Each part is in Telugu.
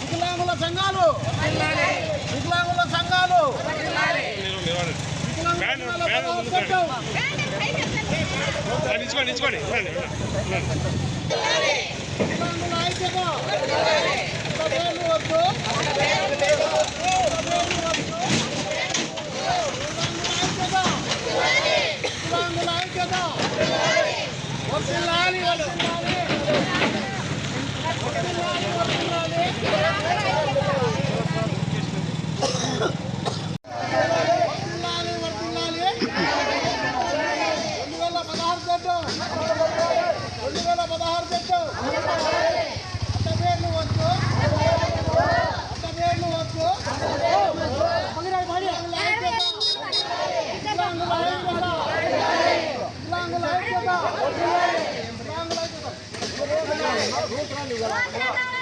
వికలాంగుల సంఘాలు. వికలాంగుల సంఘాలు. ఐక్యత. వద్దు ఒక పేర్లు వద్దు. వికలాంగుల ఐక్యత వర్ధిల్లాలి వర్ధిల్లాలి వర్ధిల్లాలి వర్ధిల్లాలి వర్ధిల్లాలి వర్ధిల్లాలి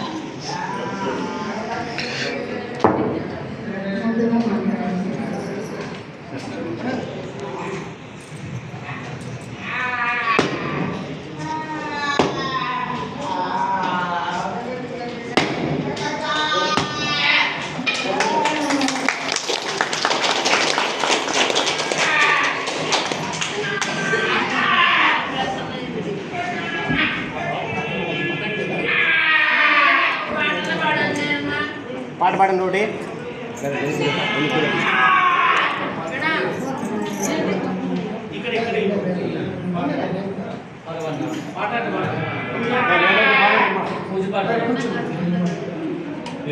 పాట పాడండి ఒకటి.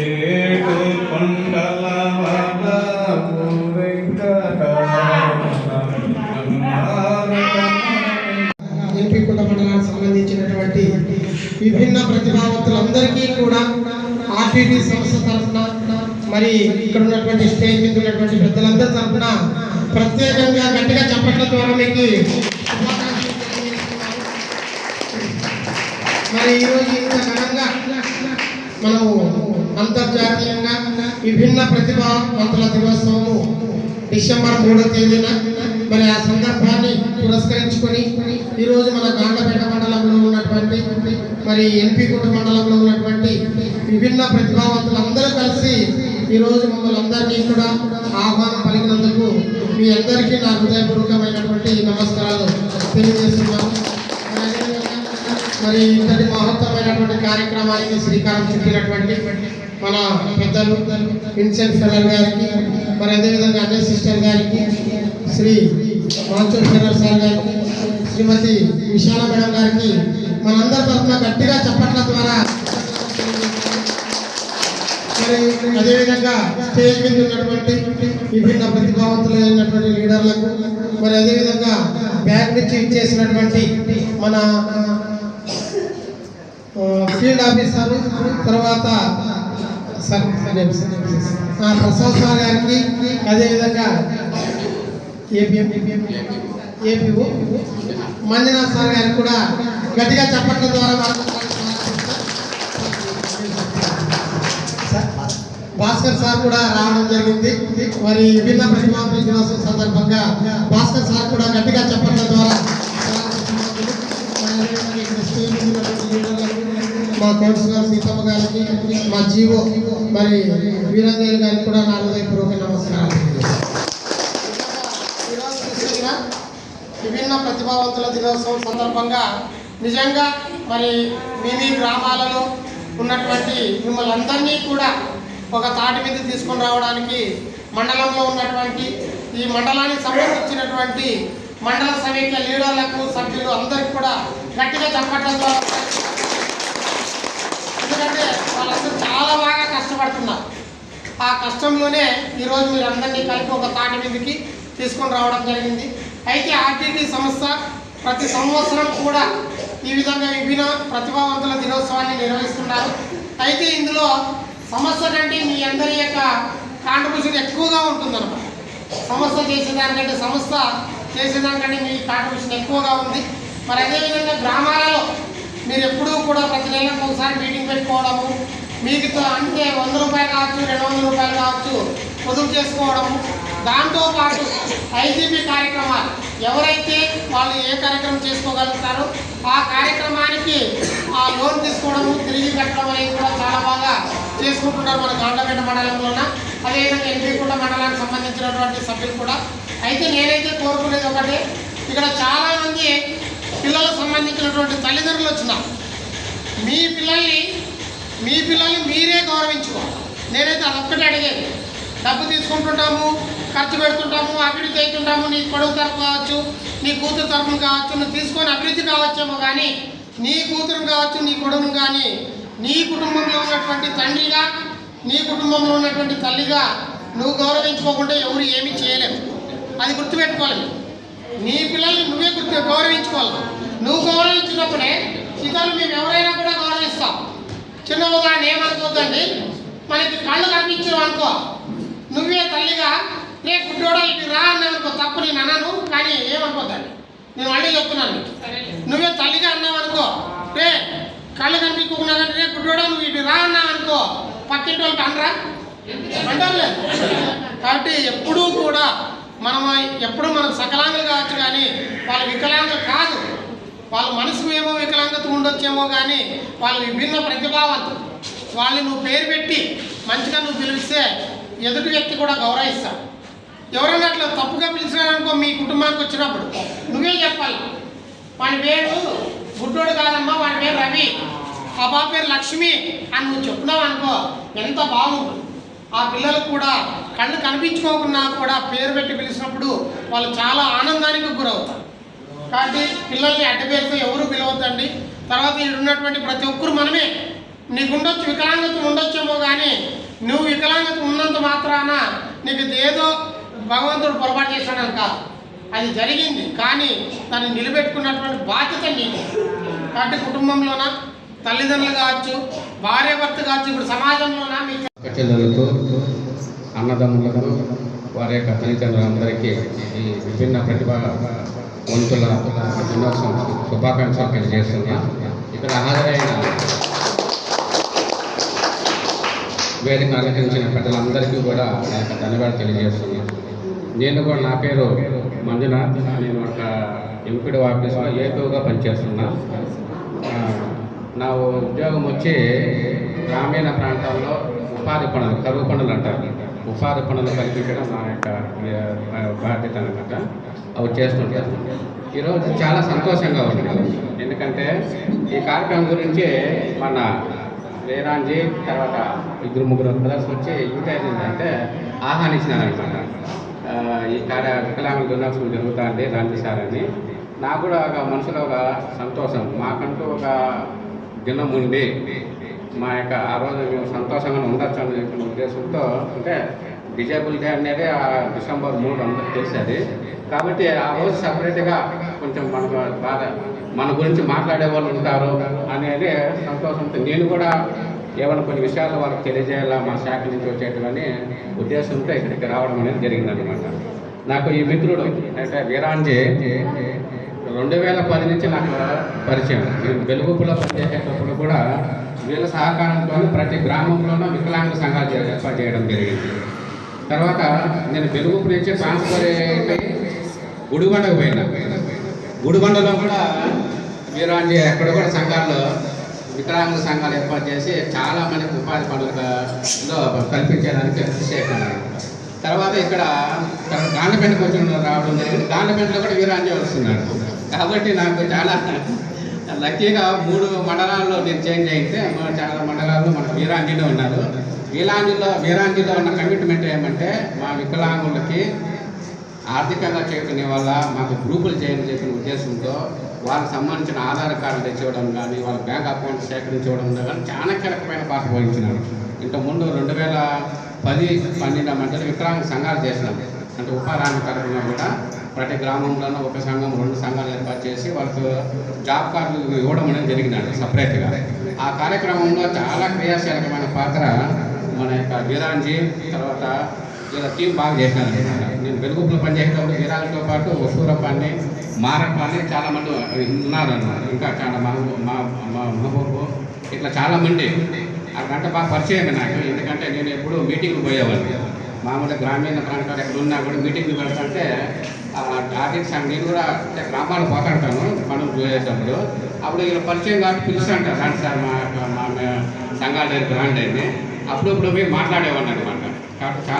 ఏడు కొండల వాడ ఎంపీకుంట మండలానికి సంబంధించినటువంటి విభిన్న ప్రతిభావంతులందరికీ కూడా ఆర్టీడీ సంస్థ తరఫున మరి ఇక్కడ ఉన్నటువంటి స్టేజ్ మీద ఉన్నటువంటి పెద్దలందరి తరఫున ప్రత్యేకంగా గట్టిగా చప్పట్ల ద్వారా మీకు మరి ఈరోజు ఇంత ఘనంగా మనము అంతర్జాతీయంగా విభిన్న ప్రతిభావంతుల దినోత్సవము డిసెంబర్ మూడో తేదీన మరి ఆ సందర్భాన్ని పురస్కరించుకొని ఈరోజు మన గాండపేట మండలంలో ఉన్నటువంటి మరి ఎంపీకుంట మండలంలో ఉన్నటువంటి విభిన్న ప్రతిభావంతులందరూ కలిసి ఈరోజు మమ్మల్ని అందరినీ కూడా ఆహ్వానం పలికినందుకు మీ అందరికీ నా హృదయపూర్వకమైనటువంటి నమస్కారాలు తెలియజేస్తున్నాను. మరి మరి ఇంతటి మహత్తరమైనటువంటి కార్యక్రమానికి శ్రీకారం చుట్టినటువంటి మన పెద్దలు ఇన్సెంట్ ఫెల్లర్ గారికి మరి అదేవిధంగా అన్నయ్య సిస్టర్ గారికి శ్రీ మాంచూర్ ఫెల్లర్ సార్ గారికి శ్రీమతి విశాల మేడం గారికి మనందరి తరఫున గట్టిగా చప్పట్ల ద్వారా అదేవిధంగా స్టేజ్ మీద ఉన్నటువంటి విభిన్న ప్రతిభావంతులైనటువంటి లీడర్లకు మరి అదేవిధంగా బ్యాగ్ నుంచి ఇచ్చేసినటువంటి మన ఫీల్డ్ ఆఫీసర్ తర్వాత ప్రసాద్ సార్ గారికి అదేవిధంగా ఏపీఎం ఏపీఓ మంజునాథ్ సార్ గారికి కూడా గట్టిగా చెప్పట్ల ద్వారా భాస్కర్ సార్ కూడా రావడం జరిగింది. మరి విభిన్న ప్రతిభావంతుల దినోత్సవం సందర్భంగా భాస్కర్ సార్ కూడా గట్టిగా చెప్పడం ద్వారా మా కౌన్సిలర్ సీతమ్మ గారికి మా జీవో మరి వీరంజన్ గారికి కూడా నా హృదయపూర్వక నమస్కారాలు విభిన్న ప్రతిభావంతుల దినోత్సవం సందర్భంగా నిజంగా మరి మీ మీ గ్రామాలలో ఉన్నటువంటి మిమ్మల్ని అందరినీ కూడా ఒక తాటి మీద తీసుకొని రావడానికి మండలంలో ఉన్నటువంటి ఈ మండలానికి సంబంధించినటువంటి మండల సమైక్య లీడర్లకు సభ్యులు అందరికీ కూడా గట్టిగా చెప్పడం ద్వారా ఎందుకంటే వాళ్ళందరూ చాలా బాగా కష్టపడుతున్నారు. ఆ కష్టంలోనే ఈరోజు మీరు అందరినీ కలిపి ఒక తాటి మీదకి తీసుకొని రావడం జరిగింది. అయితే ఆర్టీటీ సంస్థ ప్రతి సంవత్సరం కూడా ఈ విధంగా విభిన్న ప్రతిభావంతుల దినోత్సవాన్ని నిర్వహిస్తున్నారు. అయితే ఇందులో సంస్థ కంటే మీ అందరి యొక్క కాంట్రిబ్యూషన్ ఎక్కువగా ఉంటుందన్నమాట. సంస్థ చేసేదానికంటే సంస్థ చేసేదానికంటే మీ కాంట్రిబ్యూషన్ ఎక్కువగా ఉంది. మరి అదేవిధంగా గ్రామాలలో మీరు ఎప్పుడూ కూడా ప్రతి నెలకు ఒకసారి మీటింగ్ పెట్టుకోవడము మీకు అంటే వంద రూపాయలు కావచ్చు రెండు వందల రూపాయలు కావచ్చు పొదుపు చేసుకోవడము. దాంతో పాటు ఐజీపీ కార్యక్రమాలు ఎవరైతే వాళ్ళు ఏ కార్యక్రమం చేసుకోగలుగుతారో ఆ కార్యక్రమానికి ఆ లోన్ తీసుకోవడము తిరిగి కట్టడం అనేది కూడా చాలా బాగా చేసుకుంటున్నారు మన గవర్నమెంట్ మండలంలోన అదేవిధంగా ఎన్పికుంట మండలానికి సంబంధించినటువంటి సభ్యులు కూడా. అయితే నేనైతే కోరుకునేది ఒకటి ఇక్కడ చాలామంది పిల్లలకు సంబంధించినటువంటి తల్లిదండ్రులు వచ్చినారు మీ పిల్లల్ని మీ పిల్లల్ని మీరే గౌరవించుకోవాలి. నేనైతే అదొక్కటే అడిగేది. డబ్బు తీసుకుంటుంటాము ఖర్చు పెడుతుంటాము అభివృద్ధి అవుతుంటాము నీ కొడుకు తరపు కావచ్చు నీ కూతురు తరపున కావచ్చు నువ్వు తీసుకొని అభివృద్ధి కావచ్చేమో కానీ నీ కూతురు కావచ్చు నీ కొడుకును కానీ నీ కుటుంబంలో ఉన్నటువంటి తండ్రిగా నీ కుటుంబంలో ఉన్నటువంటి తల్లిగా నువ్వు గౌరవించుకోకుండా ఎవరు ఏమీ చేయలేవు. అది గుర్తుపెట్టుకోవాలి నీ పిల్లల్ని నువ్వే గుర్తు గౌరవించుకోవాలి. నువ్వు గౌరవించినప్పుడే ఇతరులు మేము ఎవరైనా కూడా గౌరవిస్తాం. చిన్నగా ఏమనుకోద్దండి? మనకి కళ్ళు కనిపించావు అనుకో. నువ్వే తల్లిగా రే గుడ్డోడా ఇటు రా అన్నావనుకో తప్పు నేను అనను కానీ ఏమనుకోద్దండి? నేను మళ్ళీ చెప్తున్నాను నువ్వే తల్లిగా అన్నావనుకో. రే కళ్ళు కనిపించకుండా రేపు రే గుడ్డోడా నువ్వు ఇటు రా అన్నావనుకో పక్కింటి వాళ్ళకి అనరా? అంటారు కాబట్టి ఎప్పుడూ కూడా మనం ఎప్పుడు మనం సకలాంగులు కావచ్చు కానీ వాళ్ళు వికలాంగులు కాదు. వాళ్ళ మనసుకు ఏమో వికలాంగత ఉండొచ్చేమో కానీ వాళ్ళు విభిన్న ప్రతిభావంతులు. వాళ్ళని నువ్వు పేరు పెట్టి మంచిగా నువ్వు పిలిస్తే ఎదుటి వ్యక్తి కూడా గౌరవిస్తాడు ఎవరైనా అట్లా తప్పుగా పిలిచినారనుకో మీ కుటుంబానికి వచ్చినప్పుడు నువ్వే చెప్పాలి. వాడి పేరు గుడ్డోడు కాదమ్మా రవి ఆ బాబు పేరు లక్ష్మి అని నువ్వు చెప్పినావు అనుకో ఎంత బాగుంటుంది ఆ పిల్లలకు కూడా కళ్ళు కనిపించుకోకున్నా కూడా పేరు పెట్టి పిలిచినప్పుడు వాళ్ళు చాలా ఆనందానికి గురవుతారు. కాబట్టి పిల్లల్ని అడ్డపేరుతో ఎవరు పిలవద్దండి. తర్వాత ఉన్నటువంటి ప్రతి ఒక్కరు మనమే. నీకు ఉండొచ్చు వికలాంగత ఉండొచ్చేమో కానీ నువ్వు వికలాంగత ఉన్నంత మాత్రాన నీకు ఏదో భగవంతుడు పొరపాటు చేశాడని అది జరిగింది కానీ దాన్ని నిలబెట్టుకున్నటువంటి బాధ్యత నీకు కాబట్టి కుటుంబంలోన? తల్లిదండ్రులు కావచ్చు భార్య భర్త కావచ్చు ఇప్పుడు సమాజంలోన? మీకు అన్నదమ్ములతో వారి యొక్క తల్లిదండ్రులందరికీ ఈ విభిన్న ప్రతిభ వంతుల దినోత్సవం శుభాకాంక్షలు తెలియజేస్తున్నా. ఇక్కడ హాజరైన వేదిక అలంకరించిన పెద్దలందరికీ కూడా నా యొక్క ధన్యవాదాలు తెలియజేస్తున్నాను నేను కూడా నా పేరు మంజునాథ్. నేను ఒక ఎంపీడీ ఆఫీస్లో ఏపీగా పనిచేస్తున్నా. నా ఉద్యోగం వచ్చి గ్రామీణ ప్రాంతాల్లో ఉపాధి పనులు కరువు పనులు అంటారు. ఉపాధి పనులు కల్పించడం నా యొక్క బాధ్యత అనమాట అవి చేస్తుంటాను ఈరోజు చాలా సంతోషంగా ఉంది. ఎందుకంటే ఈ కార్యక్రమం గురించి మన వేరాంజీ తర్వాత ఇద్దరు ముగ్గురు బ్రదర్స్ వచ్చి ఇన్విటేషన్ అంటే ఆహ్వానించినారనమాట ఈ కార్య వికలాంగుల దినోత్సవం జరుగుతుంది రండి సార్ అని. నాకు కూడా ఒక మనసులో ఒక సంతోషం. మాకంటూ ఒక దినం ఉండి మా యొక్క ఆ రోజు మేము సంతోషంగా ఉండొచ్చు అనే ఉద్దేశంతో అంటే డిజేబుల్ డే అనేది ఆ డిసెంబర్ మూడు అందరికి తెలిసేది. కాబట్టి ఆ రోజు సపరేట్గా కొంచెం మనకు బాధ మన గురించి మాట్లాడే వాళ్ళు ఉంటారు అనేది సంతోషంతో నేను కూడా ఏమైనా కొన్ని విషయాలు వాళ్ళకి తెలియజేయాలా మా శాఖ నుంచి వచ్చేటవని ఉద్దేశంతో ఇక్కడికి రావడం అనేది జరిగిందనమాట నాకు ఈ మిత్రుడు అంటే వీరాంజీ రెండు వేల పది నుంచి నాకు పరిచయం. నేను వెలుగుపులో పనిచేసేటప్పుడు కూడా వీళ్ళ సహకారంతో ప్రతి గ్రామంలోనూ వికలాంగుల సంఘాలు ఏర్పాటు చేయడం జరిగింది. తర్వాత నేను వెలుగుపు నుంచి ట్రాన్స్ఫర్ అయ్యి గుడిగొండకు పోయినా. గుడిబండలో కూడా వీరాంజీ అక్కడ కూడా సంఘాల్లో వికలాంగుల సంఘాలు ఏర్పాటు చేసి చాలామందికి ఉపాధి పనులుగా కల్పించడానికి కృషి చేస్తున్నారు తర్వాత ఇక్కడ గాంధపేటకు వచ్చి రావడం జరిగింది. గాంధపేటలో కూడా వీరాంజీ వస్తున్నాడు. కాబట్టి నాకు చాలా లక్కీగా మూడు మండలాల్లో నేను చేంజ్ అయితే మా చాలా మండలాల్లో మన వీరాంజీలో ఉన్నారు. వీరాంజీలో వీరాంజీలో ఉన్న కమిట్మెంట్ ఏమంటే మా వికలాంగులకి ఆర్థికంగా చేకునే వల్ల మాకు గ్రూపులు చేయని చెప్పిన ఉద్దేశంతో వాళ్ళకి సంబంధించిన ఆధార్ కార్డులు తెచ్చివ్వడం కానీ వాళ్ళ బ్యాంక్ అకౌంట్ సేకరించడం కానీ చాలా కీలకమైన పాత్ర వహించినారు ఇంతకుముందు రెండు వేల పది పన్నెండు మధ్యలో వికలాంగ సంఘాలు చేసినాం. అంటే ఉపాధి తరఫున కూడా ప్రతి గ్రామంలోనూ ఒక సంఘం రెండు సంఘాలు ఏర్పాటు చేసి వాళ్ళకు జాబ్ కార్డులు ఇవ్వడం అనేది జరిగినాడు సపరేట్గా. ఆ కార్యక్రమంలో చాలా క్రియాశీలకమైన పాత్ర మన యొక్క వీరాంజీ తర్వాత ఇలా టీం బాగా చేశాను నేను వెలుగులో పనిచేసేటప్పుడు వీరాలతో పాటు వసూరప్పాన్ని మారప్పాన్ని చాలామంది ఉన్నారన్నమాట ఇంకా చాలా మా మా మహబూబు ఇట్లా చాలామంది మంది బాగా పరిచయం నాకు. ఎందుకంటే నేను ఎప్పుడు మీటింగ్కి పోయేవాడిని. మామూలుగా గ్రామీణ ప్రాంతాలు ఎక్కడ ఉన్నా కూడా మీటింగ్కి పెడతాంటే ఆర్థిక సంఘం నేను కూడా అంటే గ్రామాలు పోతాంటాను మనం చేసేటప్పుడు అప్పుడు వీళ్ళు పరిచయం కాబట్టి పిలుస్తుంటారు. రాండి సార్ మా మా సంఘాల దగ్గర రాండి అయింది. అప్పుడప్పుడు పోయి మాట్లాడేవాడిని అనమాట కాబట్టి చాలా